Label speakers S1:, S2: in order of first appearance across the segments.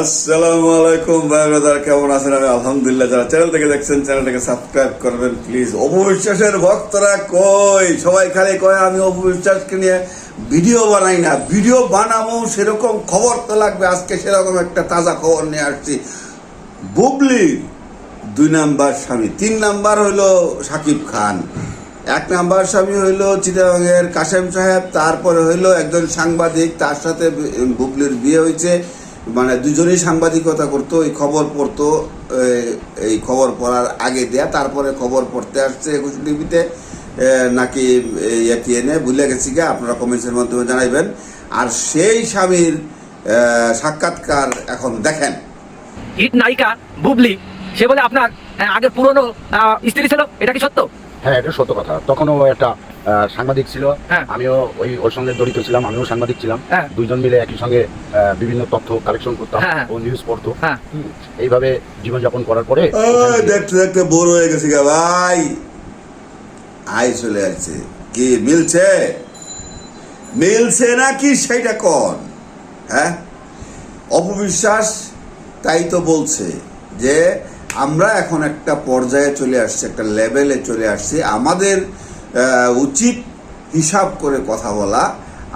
S1: আসসালামু আলাইকুম ভাই কেমন আছেন? আমি আলহামদুলিল্লাহ, যারা চ্যানেল থেকে দেখছেন চ্যানেলটাকে সাবস্ক্রাইব করবেন প্লিজ অপবিশ্বাসের ভক্তরা কই? সবাই খালি কয়, আমি অপবিশ্বাসকে নিয়ে ভিডিও বানাই না। ভিডিও বানাবো, সেরকম খবর তো লাগবে। আজকে সেরকম একটা তাজা খবর নিয়ে আসছি। বুবলি, দুই নাম্বার স্বামী। তিন নাম্বার হইল সাকিব খান। এক নাম্বার স্বামী হইল চিটাগাংয়ের কাশেম সাহেব। তারপরে হইল একজন সাংবাদিক, তার সাথে বুবলির বিয়ে হয়েছে। মানে দুজনেই সাংবাদিকতা করতো, এই খবর পড়তো এই খবর পড়ার আগে দেয়া, তারপরে খবর পড়তে আসছে একুশ টিভিতে নাকি এটিএনে ভুলে গেছি গা, আপনারা কমেন্টসের মাধ্যমে জানাইবেন। আর সেই স্বামীর সাক্ষাৎকার এখন দেখেন।
S2: হিট নায়িকা বুবলি, সে বলে আপনার আগের পুরনো স্ত্রী ছিল, এটা কি সত্য?
S3: হ্যাঁ এটা সত্য কথা। তখনও একটা সাংবাদিক ছিল।
S2: হ্যাঁ।
S3: আমিও ওই ওর সঙ্গে জড়িত ছিলাম আমিও সাংবাদিক ছিলাম।
S2: হ্যাঁ।
S3: দুইজন মিলে একই সঙ্গে বিভিন্ন তথ্য কালেকশন করতাম
S2: হ্যাঁ।
S3: ও নিউজ পড়তো।
S2: হ্যাঁ।
S3: এইভাবে জীবনযাপন করার পরে
S1: দেখতে দেখতে বোর হয়ে গেছি গা ভাই। আই চলে আসছে। কি মিলছে? মিলছে নাকি সেটা কোন? হ্যাঁ? অপবিশ্বাস তাই তো বলছে যে আমরা এখন একটা পর্যায়ে চলে আসছি, একটা লেভেলে চলে আসছি। আমাদের উচিত হিসাব করে কথা বলা।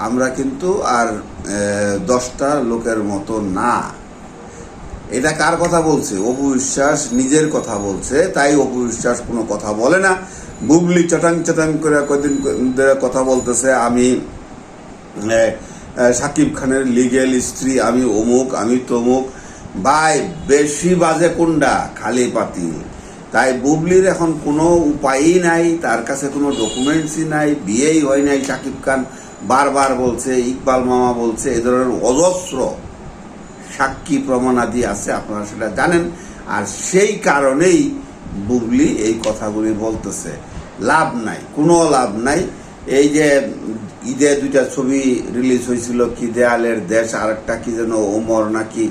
S1: আমরা কিন্তু আর দশটা লোকের মতো না। এটা কার কথা বলছে? অপু বিশ্বাস নিজের কথা বলছে, তাই অপু বিশ্বাস কোনো কথা বলে না। বুবলি চটাং চটাং করে কদিন কথা বলতেছে, আমি সাকিব খানের লিগেল স্ত্রী, আমি অমুক, আমি তমুক। ভাই বেশি বাজে কোনডা? খালি পাতিল তাই বুবলির এখন কোনো উপায়ই নাই, তার কাছে কোনো ডকুমেন্টসই নাই, বিয়েই হয় নাই সাকিব খান। বারবার বলছে, ইকবাল মামা বলছে, এ ধরনের অজস্র সাক্ষী প্রমাণাদি আছে, আপনারা সেটা জানেন। আর সেই কারণেই বুবলি এই কথাগুলি বলতেছে। লাভ নাই, কোনো লাভ নাই। এই যে ঈদে দুইটা ছবি রিলিজ হয়েছিল, কি দেয়ালের দেশ আর একটা কি যেন ওমর নাকি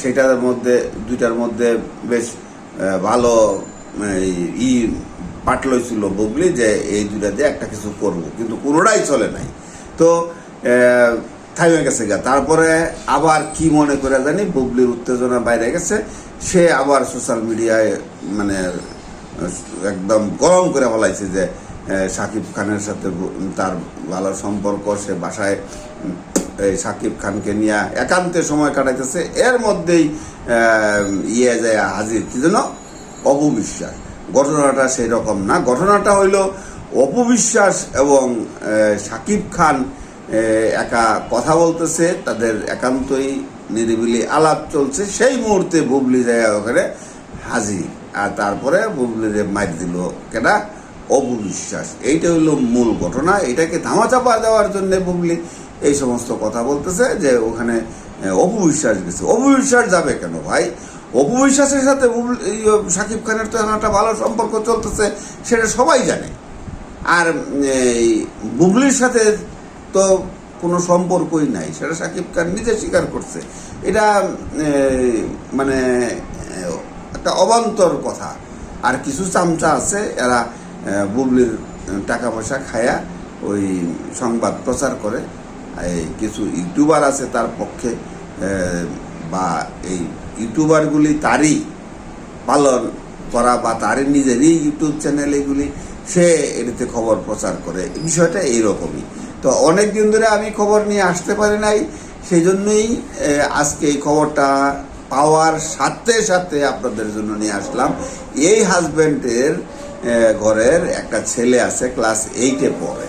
S1: সেটার মধ্যে, দুইটার মধ্যে বেশ ভালো ই পাটল ছিল বুবলি যে এই দুইটা দিয়ে একটা কিছু করব। কিন্তু কোনোটাই চলে নাই। তো থাইমে গেছে গা। তারপরে আবার কি মনে করে জানি বুবলির উত্তেজনা বাইরে গেছে। সে আবার সোশ্যাল মিডিয়ায় মানে একদম গরম করে বলাইছে যে সাকিব খানের সাথে তার ভালো সম্পর্ক, সে বাসায় এই সাকিব খানকে নিয়ে একান্তে সময় কাটাইতেছে। এর মধ্যেই ইয়ে যায় হাজির। কি যেন? অপবিশ্বাস ঘটনাটা সেই রকম না। ঘটনাটা হইল অপবিশ্বাস এবং সাকিব খান একা কথা বলতেছে। তাদের একান্তই নিরিবিলি আলাপ চলছে। সেই মুহূর্তে বুবলি যায় ওখানে হাজির। আর তারপরে বুবলি বুবলিরে মার দিল কেনা অপবিশ্বাস এইটা হইল মূল ঘটনা। এটাকে ধামাচাপা দেওয়ার জন্য বুবলি এই সমস্ত কথা বলতেছে যে ওখানে অপবিশ্বাস গেছে। অপবিশ্বাস যাবে কেন ভাই? অপবিশ্বাসের সাথে সাকিব খানের তো একটা ভালো সম্পর্ক চলতেছে, সেটা সবাই জানে। আর, এই, বুবলির সাথে তো কোনো সম্পর্কই নাই, সেটা সাকিব খান নিজে স্বীকার করছে। এটা মানে একটা অবান্তর কথা। আর কিছু চামচা আছে, এরা বুবলির টাকা পয়সা খায়া ওই সংবাদ প্রচার করে। কিছু ইউটিউবার আছে তার পক্ষে বা এই ইউটিউবারগুলি তারই পালন করা বা তারই নিজেরই ইউটিউব চ্যানেল এগুলি, সে এটিতে খবর প্রচার করে। বিষয়টা এইরকমই। তো অনেক দিন ধরে আমি খবর নিয়ে আসতে পারি নাই সেই জন্যই আজকে এই খবরটা পাওয়ার সাথে সাথে আপনাদের জন্য নিয়ে আসলাম। এই হাজব্যান্ডের ঘরের একটা ছেলে আছে, ক্লাস এইটে পড়ে।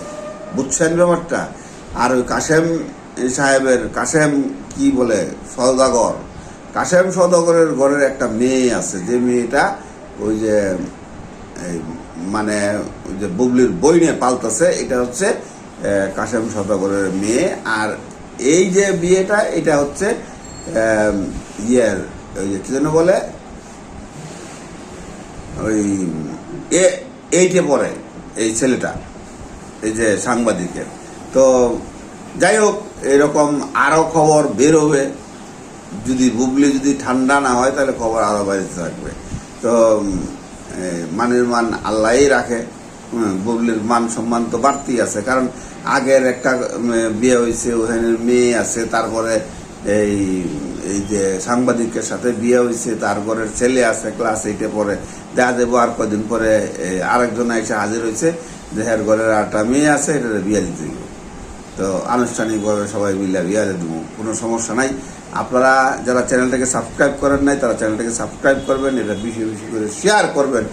S1: বুঝছেন ব্যাপারটা? আর ওই কাশেম সাহেবের, কাশেম কি বলে সৌদাগর কাশেম সদাগরের ঘরের একটা মেয়ে আছে, যে মেয়েটা ওই যে মানে ওই যে বুবলির বই নিয়ে পাল্টাছে এটা হচ্ছে কাশেম সদাগরের মেয়ে। আর এই যে বিয়েটা, এটা হচ্ছে ইয়ের, ওই যে কি যেন বলে, ওই এইটে পড়ে, এই ছেলেটা, এই যে সাংবাদিকের। তো যাই হোক, এরকম আরও খবর বেরোবে। যদি বুবলি যদি ঠান্ডা না হয়, তাহলে খবর আরও বাড়িতে থাকবে। তো মানের মান আল্লাহই রাখে। বুবলির মান সম্মান তো বাড়তি আছে। কারণ আগের একটা বিয়ে হয়েছে, ওখানে মেয়ে আছে, তারপরে এই এই যে সাংবাদিকের সাথে বিয়ে হয়েছে তার ঘরের ছেলে আছে ক্লাস এইটে পরে দেখা যাব আর কদিন পরে আরেকজন এসে হাজির হয়েছে দেহের ঘরের আটটা মেয়ে আছে এটা বিয়ে দিতে দিব তো আনুষ্ঠানিকভাবে সবাই মিলে বিয়ারে দেবো, কোনো সমস্যা নাই। আপনারা যারা চ্যানেলটাকে সাবস্ক্রাইব করেন নাই, তারা চ্যানেলটাকে সাবস্ক্রাইব করবেন, এটা বেশি বেশি করে শেয়ার করবেন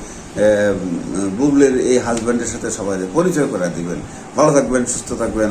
S1: বুবলের এই হাজব্যান্ডের সাথে সবাই পরিচয় করে দিবেন। ভালো থাকবেন, সুস্থ থাকবেন।